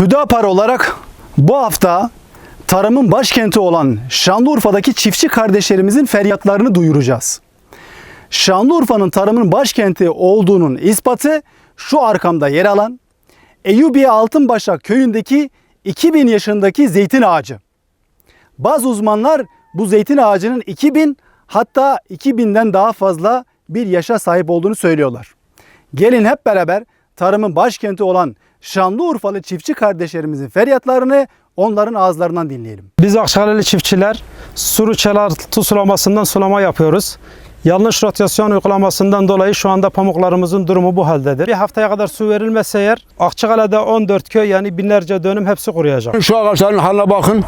Hüdapar olarak bu hafta tarımın başkenti olan Şanlıurfa'daki çiftçi kardeşlerimizin feryatlarını duyuracağız. Şanlıurfa'nın tarımın başkenti olduğunun ispatı şu arkamda yer alan Eyyubiye Altınbaşak köyündeki 2000 yaşındaki zeytin ağacı. Bazı uzmanlar bu zeytin ağacının 2000 hatta 2000'den daha fazla bir yaşa sahip olduğunu söylüyorlar. Gelin hep beraber tarımın başkenti olan Şanlıurfalı çiftçi kardeşlerimizin feryatlarını onların ağızlarından dinleyelim. Biz Akçakaleli çiftçiler suru çelaltı sulamasından sulama yapıyoruz. Yanlış rotasyon uygulamasından dolayı şu anda pamuklarımızın durumu bu haldedir. Bir haftaya kadar su verilmezse eğer Akçakale'de 14 köy yani binlerce dönüm hepsi kuruyacak. Şu ağaçların haline bakın.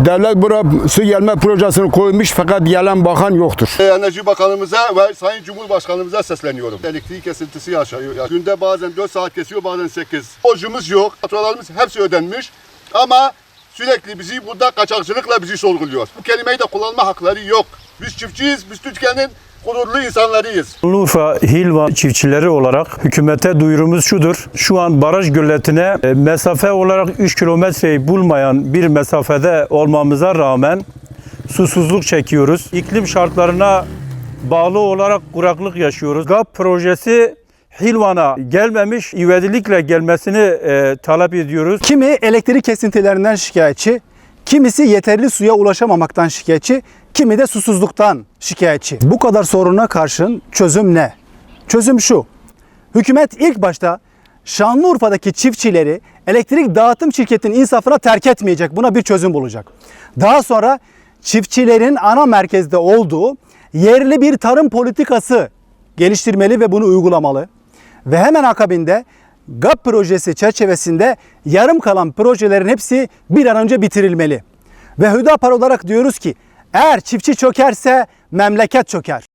Devlet buraya su gelme projesini koymuş fakat gelen bakan yoktur. Enerji Bakanımıza ve Sayın Cumhurbaşkanımıza sesleniyorum. Elektrik kesintisi yaşıyor. Günde bazen 4 saat kesiyor bazen 8. Borcumuz yok. Faturalarımız hepsi ödenmiş. Ama sürekli bizi burada kaçakçılıkla bizi sorguluyor. Bu kelimeyi de kullanma hakları yok. Biz çiftçiyiz, biz Türkiye'nin gururlu insanlarıyız. Şanlıurfa Hilva çiftçileri olarak hükümete duyurumuz şudur. Şu an baraj gölletine e, mesafe olarak 3 kilometreyi bulmayan bir mesafede olmamıza rağmen susuzluk çekiyoruz. İklim şartlarına bağlı olarak kuraklık yaşıyoruz. GAP projesi Hilvan'a gelmemiş, ivedilikle gelmesini e, talep ediyoruz. Kimi elektrik kesintilerinden şikayetçi, kimisi yeterli suya ulaşamamaktan şikayetçi, kimi de susuzluktan şikayetçi. Bu kadar soruna karşın çözüm ne? Çözüm şu. Hükümet ilk başta Şanlıurfa'daki çiftçileri elektrik dağıtım şirketinin insafına terk etmeyecek. Buna bir çözüm bulacak. Daha sonra çiftçilerin ana merkezde olduğu yerli bir tarım politikası geliştirmeli ve bunu uygulamalı. Ve hemen akabinde GAP projesi çerçevesinde yarım kalan projelerin hepsi bir an önce bitirilmeli. Ve Hüdapar olarak diyoruz ki eğer çiftçi çökerse memleket çöker.